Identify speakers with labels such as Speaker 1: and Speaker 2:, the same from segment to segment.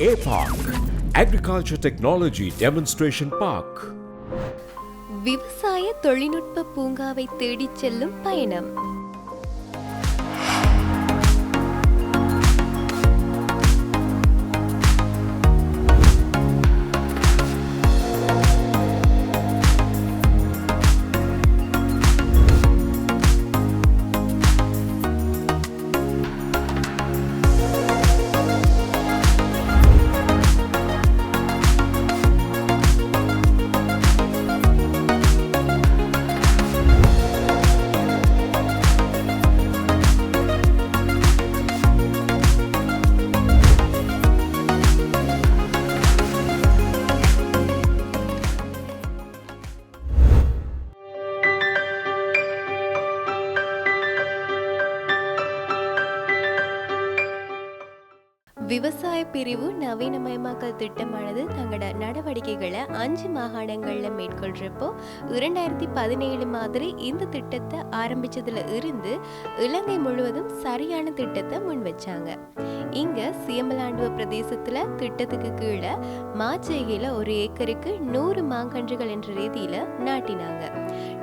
Speaker 1: A Park, Agriculture Technology Demonstration Park.
Speaker 2: விவசாய தொழில்நுட்ப பூங்காவை தேடிச் செல்லும் பயணம் விவசாய பிரிவு நவீனமயமாக்கல் திட்டமானது தங்களோட நடவடிக்கைகளை அஞ்சு மாகாணங்களில் மேற்கொள்றப்போ இரண்டாயிரத்தி பதினேழு மாதிரி இந்த திட்டத்தை ஆரம்பித்ததில் இருந்து இலங்கை முழுவதும் சரியான திட்டத்தை முன் வச்சாங்க இங்கே சியமலாண்டுவ பிரதேசத்தில் திட்டத்துக்கு கீழே மாச்சேகையில் ஒரு ஏக்கருக்கு நூறு மாங்கன்றுகள் என்ற ரீதியில் நாட்டினாங்க.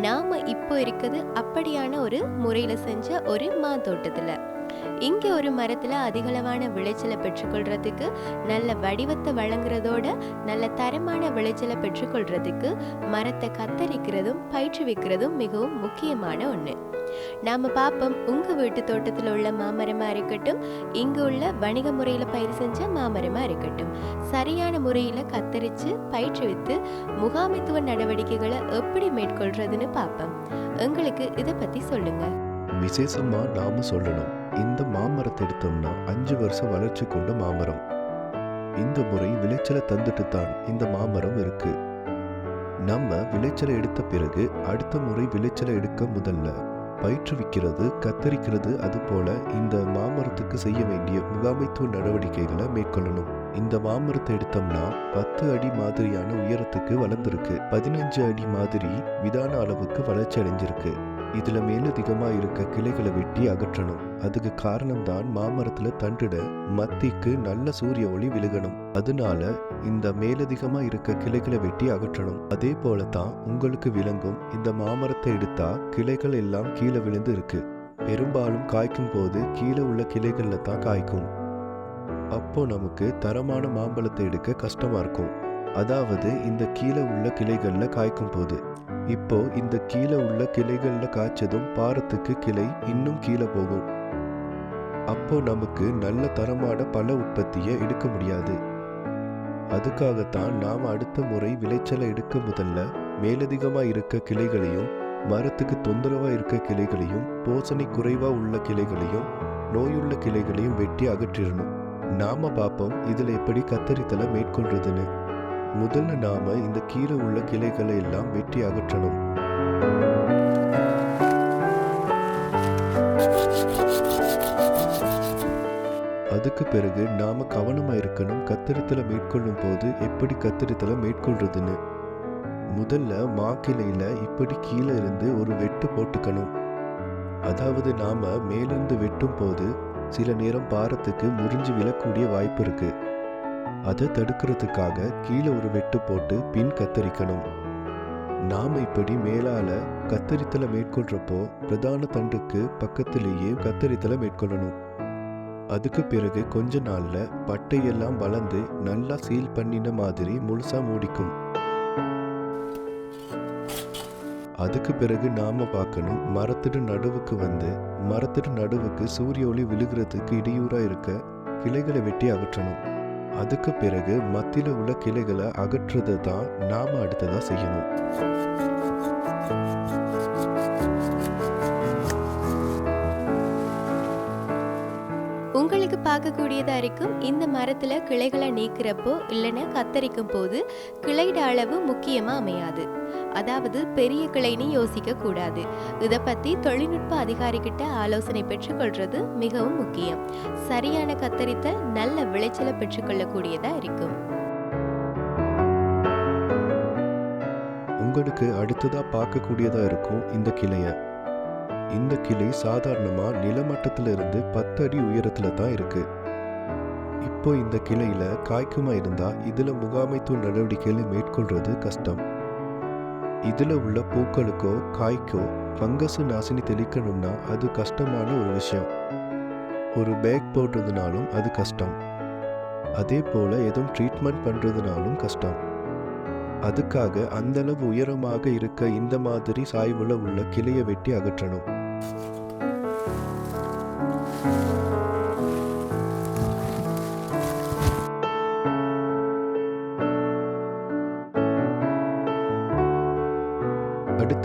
Speaker 2: நாம் இப்போ இருக்கிறது அப்படியான ஒரு முறையில் செஞ்ச ஒரு மாந்தோட்டத்துல இங்க ஒரு மரத்துல அதிகளவான விளைச்சலை பெற்றுக்கொள்றதுக்கு நல்ல வடிவத்தை வழங்குறதோட நல்ல தரமான விளைச்சலை பெற்றுக்கொள்றதுக்கு மரத்தை கத்தரிக்கிறதும் பயிற்றுவிக்கிறதும் மிகவும் முக்கியமான ஒண்ணு. நாம பாப்போம் உங்க வீட்டு தோட்டத்துல உள்ள மாமரமா இருக்கட்டும் இங்கு உள்ள வணிக முறையில பயிர் செஞ்ச மாமரமா இருக்கட்டும். சரியான முறையில கத்தரிச்சு பயிற்றுவித்து முகாமைத்துவ நடவடிக்கைகளை எப்படி மேற்கொள்றதுன்னு பாப்போம். எங்களுக்கு இதை பத்தி சொல்லுங்க.
Speaker 3: விசேஷமா நாம சொல்லணும். இந்த மாமரத்தை எடுத்தோம்னா அஞ்சு வருஷம் வளர்ச்சி கொண்ட மாமரம். இந்த முறை விளைச்சலை தந்துட்டு தான் இந்த மாமரம் இருக்கு. நம்ம விளைச்சலை எடுத்த பிறகு அடுத்த முறை விளைச்சலை எடுக்க முதல்ல பயிற்றுவிக்கிறது கத்தரிக்கிறது அது போல இந்த மாமரத்துக்கு செய்ய வேண்டிய முகாமைத்துவ நடவடிக்கைகளை மேற்கொள்ளணும். இந்த மாமரத்தை எடுத்தோம்னா பத்து அடி மாதிரியான உயரத்துக்கு வளர்ந்துருக்கு. பதினஞ்சு அடி மாதிரி விதான அளவுக்கு வளர்ச்சி அடைஞ்சிருக்கு. இதில் மேலதிகமாக இருக்க கிளைகளை வெட்டி அகற்றணும். அதுக்கு காரணம் தான் மாமரத்தில் தண்டுட மத்திக்கு நல்ல சூரிய ஒளி விழுகணும். அதனால இந்த மேலதிகமா இருக்க கிளைகளை வெட்டி அகற்றணும். அதே போல தான் உங்களுக்கு விளங்கும். இந்த மாமரத்தை எடுத்தா கிளைகள் எல்லாம் கீழே விழுந்து இருக்கு. பெரும்பாலும் காய்க்கும் போது கீழே உள்ள கிளைகள்ல தான் காய்க்கும். அப்போ நமக்கு தரமான மாம்பழத்தை எடுக்க கஷ்டமா இருக்கும். அதாவது இந்த கீழே உள்ள கிளைகள்ல காய்க்கும் போது. இப்போ இந்த கீழே உள்ள கிளைகளில் காய்ச்சதும் பாரத்துக்கு கிளை இன்னும் கீழே போகும். அப்போ நமக்கு நல்ல தரமான பல உற்பத்தியை எடுக்க முடியாது. அதுக்காகத்தான் நாம் அடுத்த முறை விளைச்சலை எடுக்க முதல்ல மேலதிகமாக இருக்க கிளைகளையும் மரத்துக்கு தொந்தரவாக இருக்க கிளைகளையும் போசணி குறைவாக உள்ள கிளைகளையும் நோயுள்ள கிளைகளையும் வெட்டி அகற்றிடணும். நாம பார்ப்போம் இதில் எப்படி கத்தரித்தலை மேற்கொள்றதுன்னு. முதல்ல நாம இந்த கீழே உள்ள கிளைகளை எல்லாம் வெட்டி அகற்றணும். அதுக்கு பிறகு நாம கவனமா இருக்கணும் கத்தரித்தலை மேற்கொள்ளும் போது எப்படி கத்தரித்தலை மேற்கொள்றதுன்னு. முதல்ல மா இப்படி கீழே இருந்து ஒரு வெட்டு போட்டுக்கணும். அதாவது நாம மேலிருந்து வெட்டும் போது சில நேரம் பாரத்துக்கு முறிஞ்சு விழக்கூடிய வாய்ப்பு இருக்குது அதை தடுக்கிறதுக்காக கீழே ஒரு வெட்டு போட்டு பின் கத்தரிக்கணும். நாம இப்படி மேலால கத்தரித்தலை மேற்கொள்றப்போ பிரதான தண்டுக்கு பக்கத்திலேயே கத்தரித்தலை மேற்கொள்ளணும். அதுக்கு பிறகு கொஞ்ச நாள்ல பட்டையெல்லாம் வளர்ந்து நல்லா சீல் பண்ணின மாதிரி முழுசா மூடிக்கும். அதுக்கு பிறகு நாம பார்க்கணும் மரத்திடு நடுவுக்கு வந்து மரத்திடு நடுவுக்கு சூரிய ஒளி விழுகிறதுக்கு இடையூறா இருக்க கிளைகளை வெட்டி அகற்றணும். அதுக்கு பிறகு மத்தியில் உள்ள கிளைகளை அகற்றுறது தான் நாம் அடுத்ததாக செய்யணும்.
Speaker 2: உங்களுக்கு பார்க்கக்கூடியதா இருக்கும் இந்த மரத்தில் கிளைகளை நீக்கிறப்போ இல்லைன்னா கத்தரிக்கும் போது கிளையிட அளவு முக்கியமாக அமையாது. அதாவது பெரிய கிளைன்னு யோசிக்க கூடாது. இதை பத்தி தொழில்நுட்ப அதிகாரிகிட்ட ஆலோசனை பெற்றுக்கொள்றது மிகவும் முக்கியம். சரியான கத்தரித்தல் நல்ல விளைச்சலை பெற்றுக்கொள்ளக்கூடியதா இருக்கும்.
Speaker 3: உங்களுக்கு அடுத்ததா பார்க்கக்கூடியதா இருக்கும் இந்த கிளைய. இந்த கிளை சாதாரணமா நிலமட்டத்துல இருந்து பத்து அடி உயரத்துல தான் இருக்கு. இப்போ இந்த கிளையில காய்க்குமா இருந்தா இதுல முகாமைத்துவ நடவடிக்கைகளை மேற்கொள்றது கஷ்டம். இதில் உள்ள பூக்களுக்கோ காய்க்கோ ஃபங்கஸ் நாசினி தெளிக்கணும்னா அது கஷ்டமான ஒரு விஷயம். ஒரு பேக் போடுறதுனாலும் அது கஷ்டம். அதே போல் எதுவும் ட்ரீட்மெண்ட் பண்ணுறதுனாலும் கஷ்டம். அதுக்காக அந்தளவு உயரமாக இருக்க இந்த மாதிரி சாய்வில் உள்ள கிளையை வெட்டி அகற்றணும்.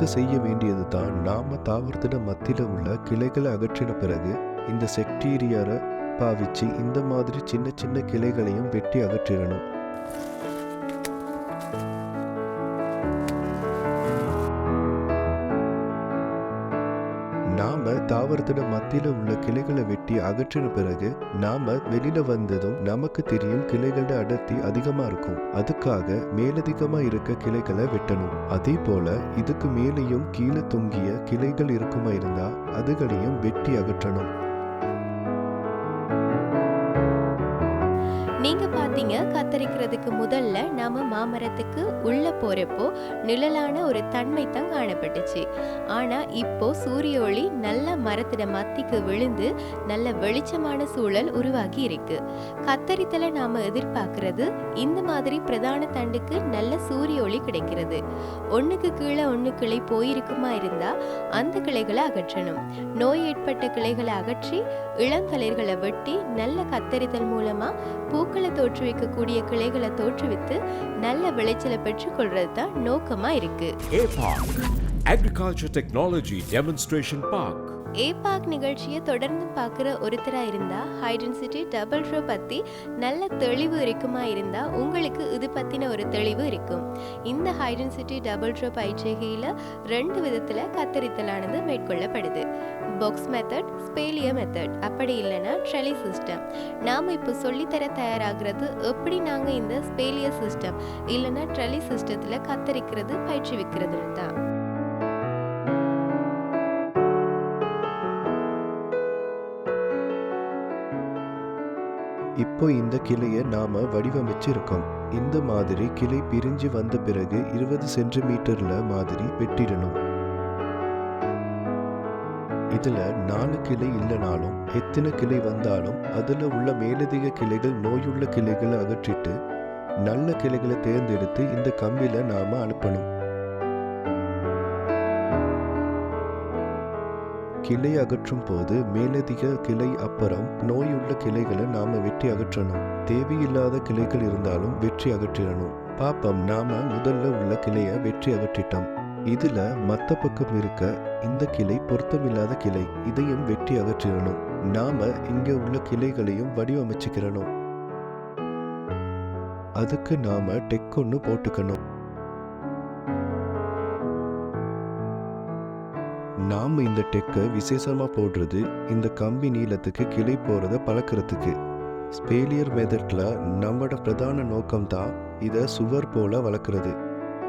Speaker 3: செய்ய வேண்டியது தான். நாம தாவரத்திட மத்தியில் உள்ள கிளைகளை அகற்றின பிறகு இந்த செக்டீரியரை பாவிச்சு இந்த மாதிரி சின்ன சின்ன கிளைகளையும் வெட்டி அகற்றிடணும். நாம மத்தியில உள்ள கிளைகளை வெட்டி அகற்றின பிறகு நாம வெளியில வந்ததும் நமக்கு தெரியும் கிளைகளோட அடர்த்தி அதிகமா இருக்கும். அதுக்காக மேலதிகமா இருக்க கிளைகளை வெட்டணும். அதே போல இதுக்கு மேலேயும் கீழே தொங்கிய கிளைகள் இருக்குமா இருந்தா அதுகளையும் வெட்டி அகற்றணும்.
Speaker 2: நீங்க பாத்தீங்க கத்தரிக்கிறதுக்கு முதல்ல நாம மாமரத்துக்கு உள்ள போறப்போ நிழலான ஒரு தன்மை தான் காணப்பட்டுச்சு. ஆனா இப்போ சூரிய ஒளி நல்ல மரத்திட மத்திக்கு விழுந்து நல்ல வெளிச்சமான சூழல் உருவாகி இருக்கு. கத்தரித்தல நாம எதிர்பார்க்கறது இந்த மாதிரி பிரதான தண்டுக்கு நல்ல சூரிய ஒளி கிடைக்கிறது. ஒண்ணுக்கு கீழே ஒண்ணு கிளை போயிருக்குமா இருந்தா அந்த கிளைகளை அகற்றணும். நோய் ஏற்பட்ட கிளைகளை அகற்றி இளங்கலைகளை வெட்டி நல்ல கத்தரித்தல் மூலமா பூக்களை தோற்றுவிக்கக்கூடிய கிளைகளை தோற்றுவித்து நல்ல விளைச்சலை பெற்றுக்கொள்றது தான் நோக்கமா இருக்கு
Speaker 1: Agriculture Technology Demonstration Park.
Speaker 2: ஏபாக் நிகழ்ச்சியை தொடர்ந்து பார்க்குற ஒருத்தரா இருந்தா ஹைடென்சிட்டி டபுள் ஷோ பற்றி நல்ல தெளிவு இருக்குமா இருந்தால் உங்களுக்கு இது பற்றின ஒரு தெளிவு இருக்கும். இந்த ஹைடென்சிட்டி டபுள் ஷோ பயிற்சிகையில் ரெண்டு விதத்தில் கத்தரித்தலானது மேற்கொள்ளப்படுது. பாக்ஸ் மெத்தட் ஸ்பேலிய மெத்தட் அப்படி இல்லைன்னா ட்ரெலி சிஸ்டம் நாம் இப்போ சொல்லித்தர தயாராகிறது எப்படி நாங்கள் இந்த ஸ்பேலிய சிஸ்டம் இல்லைன்னா ட்ரெலி சிஸ்டத்தில் கத்தரிக்கிறது பயிற்றுவிக்கிறதுன்னு தான்.
Speaker 3: இப்போ இந்த கிளையை நாம் வடிவமைச்சிருக்கோம். இந்த மாதிரி கிளை பிரிஞ்சு வந்த பிறகு இருபது சென்டிமீட்டரில் மாதிரி வெட்டிடணும். இதில் நாலு கிளை இல்லைனாலும் எத்தனை கிளை வந்தாலும் அதில் உள்ள மேலதிக கிளைகள் நோயுள்ள கிளைகளை அகற்றிட்டு நல்ல கிளைகளை தேர்ந்தெடுத்து இந்த கம்பியில் நாம் அனுப்பணும். கிளை அகற்றும் போது மேலதிக கிளை அப்புறம் நோயுள்ள கிளைகளை நாம வெட்டி அகற்றணும். தேவையில்லாத கிளைகள் இருந்தாலும் வெற்றி அகற்றிடணும். பாப்பம் நாம முதல்ல உள்ள கிளைய வெற்றி அகற்றிட்டோம். இதுல மத்த பக்கம் இருக்க இந்த கிளை பொருத்தமில்லாத கிளை இதையும் வெட்டி அகற்றிடணும். நாம இங்க உள்ள கிளைகளையும் வடிவமைச்சுக்கிறணும் அதுக்கு நாம டெக் ஒன்று போட்டுக்கணும். நம்ம இந்த டெக்கை விசேஷமாக போடுறது இந்த கம்பி நீளத்துக்கு கிளை போகிறத பழக்கிறதுக்கு. ஸ்பேலியர் மெதட்டில் நம்மளோட பிரதான நோக்கம் தான் இதை சுவர் போல வளர்க்குறது.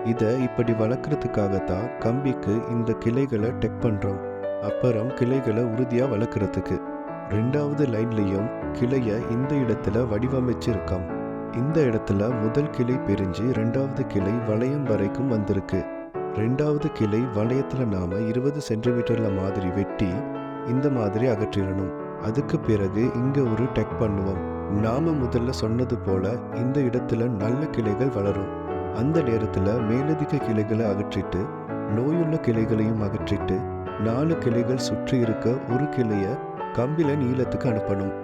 Speaker 3: இதை இப்படி வளர்க்குறதுக்காகத்தான் கம்பிக்கு இந்த கிளைகளை டெக் பண்ணுறோம் அப்புறம் கிளைகளை உறுதியாக வளர்க்குறதுக்கு. ரெண்டாவது லைன்லேயும் கிளையை இந்த இடத்துல வடிவமைச்சிருக்கோம். இந்த இடத்துல முதல் கிளை பிரிஞ்சு ரெண்டாவது கிளை வளையம் வரைக்கும் வந்திருக்கு. ரெண்டாவது கிளை வளையத்தில் நாம் இருபது சென்டிமீட்டரில் மாதிரி வெட்டி இந்த மாதிரி அகற்றிடணும். அதுக்கு பிறகு இங்கே ஒரு டெக் பண்ணுவோம். நாம முதல்ல சொன்னது போல இந்த இடத்துல நல்ல கிளைகள் வளரும். அந்த நேரத்தில் மேலதிக கிளைகளை அகற்றிட்டு நோயுள்ள கிளைகளையும் அகற்றிட்டு நாலு கிளைகள் சுற்றி இருக்க ஒரு கிளையை கம்பில நீளத்துக்கு அனுப்பணும்.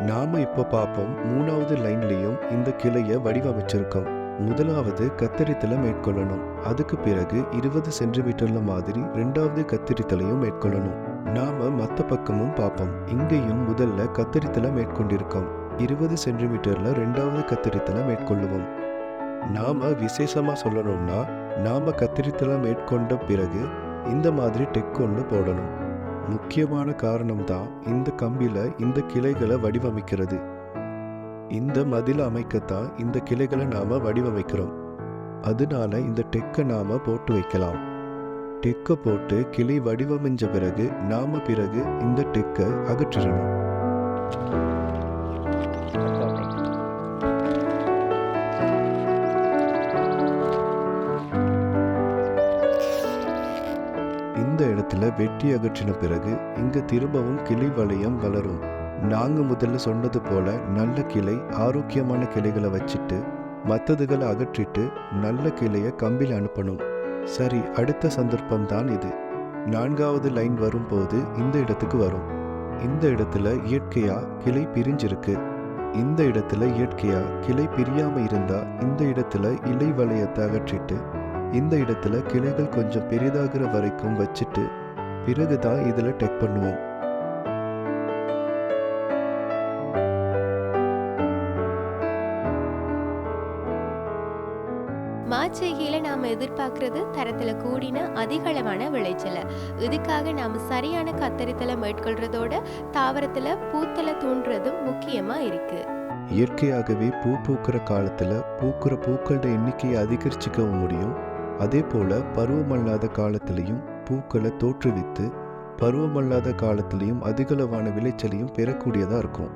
Speaker 3: நாம இப்போ பார்ப்போம் மூணாவது லைன்லேயும் இந்த கிளையை வடிவமைச்சிருக்கோம். முதலாவது கத்தரித்தலை மேற்கொள்ளணும். அதுக்கு பிறகு இருபது சென்டிமீட்டர்ல மாதிரி ரெண்டாவது கத்தரித்தலையும் மேற்கொள்ளணும். நாம மத்த பக்கமும் பார்ப்போம். இங்கேயும் முதல்ல கத்தரித்தலை மேற்கொண்டிருக்கோம். இருபது சென்டிமீட்டர்ல ரெண்டாவது கத்தரித்தலை மேற்கொள்ளுவோம். நாம விசேஷமா சொல்லணும்னா நாம கத்தரித்தலை மேற்கொண்ட பிறகு இந்த மாதிரி டெக் ஒன்று போடணும். முக்கியமான காரணம் தான் இந்த கம்பில இந்த கிளைகளை வடிவமைக்கிறது. இந்த மதில் அமைக்கத்தான் இந்த கிளைகளை நாம் வடிவமைக்கிறோம். அதனால இந்த டெக்கை நாம் போட்டு வைக்கலாம். டெக்கை போட்டு கிளி வடிவமைஞ்ச பிறகு நாம் பிறகு இந்த டெக்கை அகற்றிடணும் இந்த இடத்துல வெட்டி அகற்றின பிறகு இங்கு திரும்பவும் கிளி வளையம் வளரும். நாங்கள் முதல்ல சொன்னது போல நல்ல கிளை ஆரோக்கியமான கிளைகளை வச்சுட்டு மற்றதுகளை அகற்றிட்டு நல்ல கிளையை கம்பியில் அனுப்பணும். சரி அடுத்த சந்தர்ப்பம் தான் இது. நான்காவது லைன் வரும்போது இந்த இடத்துக்கு வரும். இந்த இடத்துல இயற்கையா கிளை பிரிஞ்சிருக்கு. இந்த இடத்துல இயற்கையா கிளை பிரியாம இருந்தா இந்த இடத்துல இலை வளையத்தை அகற்றிட்டு இந்த இடத்துல கிளைகள் கொஞ்சம் பெரிதாகிற வரைக்கும் வச்சுட்டு பிறகுதான் இதில் டெக் பண்ணுவோம்.
Speaker 2: எதிர்பார்க்கறது தரத்துல கூடின அதிகளவான விளைச்சலை. இதுக்காக நாம சரியான கத்தரித்தலை மேற்கொள்றதோட தாவரத்துல பூத்தலை தூண்டுறதும் முக்கியமா இருக்கு.
Speaker 3: இயற்கையாகவே பூ பூக்கிற காலத்துல பூக்கிற பூக்களோட எண்ணிக்கையை அதிகரிச்சுக்கவும் முடியும். அதே போல பருவமல்லாத காலத்திலையும் பூக்களை தோற்றுவித்து பருவமல்லாத காலத்திலையும் அதிகளவான விளைச்சலையும் பெறக்கூடியதா இருக்கும்.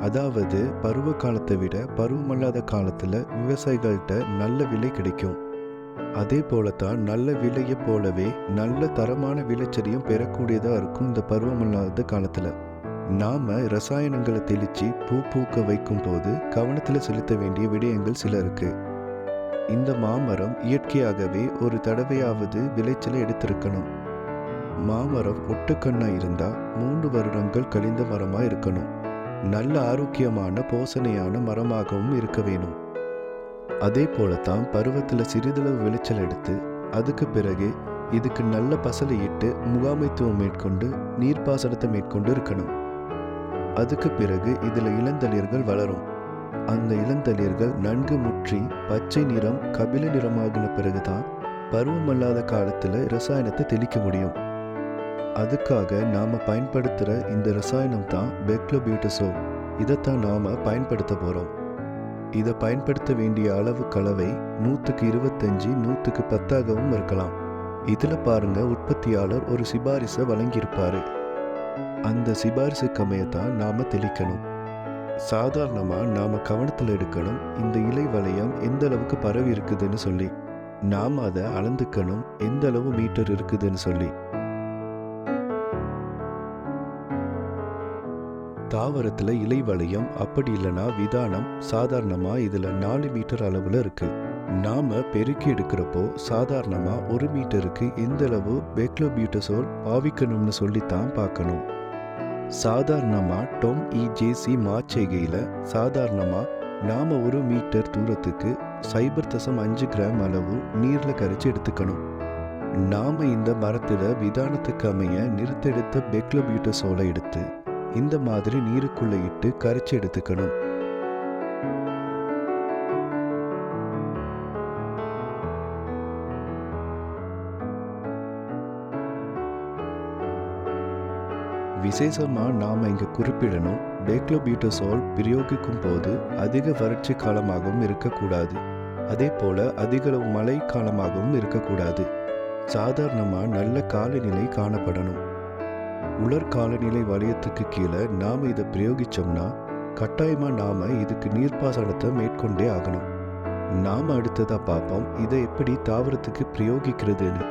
Speaker 3: அதாவது பருவ காலத்தை விட பருவமல்லாத காலத்துல விவசாயிகள்கிட்ட நல்ல விலை கிடைக்கும். அதே போலத்தான் நல்ல விலையை போலவே நல்ல தரமான விளைச்சலையும் பெறக்கூடியதாக இருக்கும் இந்த பருவமல்லாத காலத்துல. நாம ரசாயனங்களை தெளித்து பூ பூக்க வைக்கும் போது கவனத்தில் செலுத்த வேண்டிய விடயங்கள் சில இருக்கு. இந்த மாமரம் இயற்கையாகவே ஒரு தடவையாவது விளைச்சலை எடுத்திருக்கணும். மாமரம் ஒட்டுக்கண்ணா இருந்தால் மூன்று வருடங்கள் கழிந்த மரமாக இருக்கணும். நல்ல ஆரோக்கியமான போசனையான மரமாகவும் இருக்க வேணும். அதே போலத்தான் பருவத்தில் சிறிதளவு விளைச்சல் எடுத்து அதுக்கு பிறகு இதுக்கு நல்ல பசலையிட்டு முகாமைத்துவம் மேற்கொண்டு நீர்ப்பாசனத்தை மேற்கொண்டு இருக்கணும். அதுக்கு பிறகு இதில் இளந்தளிர்கள் வளரும். அந்த இளந்தளிர்கள் நன்கு முற்றி பச்சை நிறம் கபில நிறமாகின பிறகுதான் பருவமல்லாத காலத்தில் ரசாயனத்தை தெளிக்க முடியும். அதுக்காக நாம் பயன்படுத்துகிற இந்த ரசாயனம் தான் பெக்லோபியூட்டசோல் இதைத்தான் நாம் பயன்படுத்த போகிறோம் இதை பயன்படுத்த வேண்டிய அளவு கலவை நூற்றுக்கு இருபத்தஞ்சி நூற்றுக்கு பத்தாகவும் இருக்கலாம். இதில் பாருங்க உற்பத்தியாளர் ஒரு சிபாரிசை வழங்கியிருப்பார். அந்த சிபாரிசு கமையை தான் நாம் தெளிக்கணும். சாதாரணமாக நாம் கவனத்தில் எடுக்கணும் இந்த இலை வளையம் எந்த அளவுக்கு பரவி இருக்குதுன்னு சொல்லி. நாம் அதை அளந்துக்கணும் எந்த அளவு மீட்டர் இருக்குதுன்னு சொல்லி. தாவரத்தில் இலை வளையம் அப்படி இல்லைன்னா விதானம் சாதாரணமாக இதில் நாலு மீட்டர் அளவில் இருக்குது நாம் பெருக்கி எடுக்கிறப்போ சாதாரணமாக ஒரு மீட்டருக்கு இந்தளவு அளவு பெக்லோபியூட்டசோல் பாவிக்கணும்னு சொல்லித்தான் பார்க்கணும் சாதாரணமாக டொம் இஜேசி மாச்செய்கையில் சாதாரணமாக நாம் ஒரு மீட்டர் தூரத்துக்கு சைபர் தசம் அஞ்சு கிராம் அளவு நீரில் கரைச்சி எடுத்துக்கணும். நாம் இந்த மரத்தில் விதானத்துக்கு அமைய நிறுத்தெடுத்த பெக்லோபியூட்டசோலை எடுத்து இந்த மாதிரி நீருக்குள்ளே இட்டு கரைச்சி எடுத்துக்கணும். விசேஷமாக நாம் இங்கே குறிப்பிடணும் டேக்லோபியூட்டசோல் பிரயோகிக்கும் போது அதிக வறட்சி காலமாகவும் இருக்கக்கூடாது. அதே போல அதிகளவு மழை காலமாகவும் இருக்கக்கூடாது. சாதாரணமாக நல்ல காலநிலை காணப்படணும். உலர் காலநிலை வலயத்துக்கு கீழே நாம இதை பிரயோகிச்சோம்னா கட்டாயமா நாம இதுக்கு நீர்ப்பாசனத்தை மேற்கொண்டே ஆகணும். நாம அடுத்ததா பார்ப்போம் இதை எப்படி தாவரத்துக்கு பிரயோகிக்கிறதுன்னு.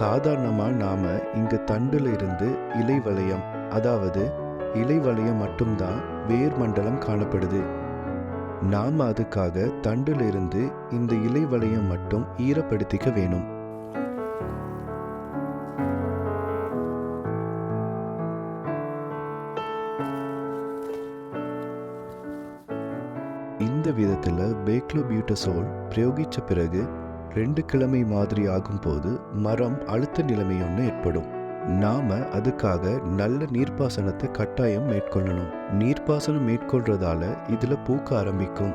Speaker 3: சாதாரணமா நாம இங்க தண்டுல இருந்து இலை வளையம் அதாவது இலை வளையம் மட்டும்தான் வேர் மண்டலம் காணப்படுது. நாம அதுக்காக தண்டுல இருந்து இந்த இலை வளையம் மட்டும் ஈரப்படுத்திக்க வேணும். இந்த விதத்தில் பேக்லோபியூட்டசோல் பிரயோகித்த பிறகு ரெண்டு கிழமை மாதிரி ஆகும்போது மரம் அழுத்த நிலைமை ஒன்று ஏற்படும். நாம அதுக்காக நல்ல நீர்ப்பாசனத்தை கட்டாயம் மேற்கொள்ளணும். நீர்ப்பாசனம் மேற்கொள்றதால இதுல பூக்க ஆரம்பிக்கும்.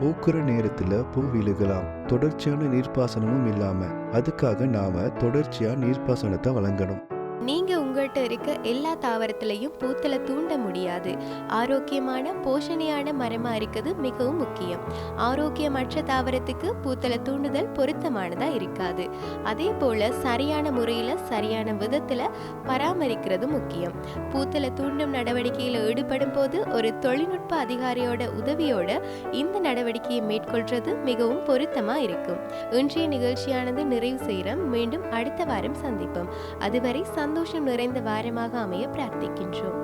Speaker 3: பூக்குற நேரத்துல பூ விழுகலாம். தொடர்ச்சியான நீர்ப்பாசனமும் இல்லாம அதுக்காக நாம தொடர்ச்சியா நீர்ப்பாசனத்தை வழங்கணும்.
Speaker 2: நீங்க உங்கள்கிட்ட இருக்க எல்லா தாவரத்திலையும் பூத்தலை தூண்ட முடியாது. ஆரோக்கியமான போஷணையான மரமா இருக்கிறது மிகவும் முக்கியம். ஆரோக்கியமற்ற தாவரத்துக்கு பூத்தலை தூண்டுதல் பொருத்தமானதா இருக்காது. அதே போல சரியான முறையில சரியான விதத்துல பராமரிக்கிறது முக்கியம். பூத்தலை தூண்டும் நடவடிக்கையில ஈடுபடும் போது ஒரு தொழில்நுட்ப அதிகாரியோட உதவியோட இந்த நடவடிக்கையை மேற்கொள்றது மிகவும் பொருத்தமா இருக்கும். இன்றைய நிகழ்ச்சியானது நிறைவு செய்கிறோம் மீண்டும் அடுத்த வாரம் சந்திப்போம். அதுவரை சந்தோஷம் நிறைந்த வாரமாக அமைய பிரார்த்திக்கின்றோம்.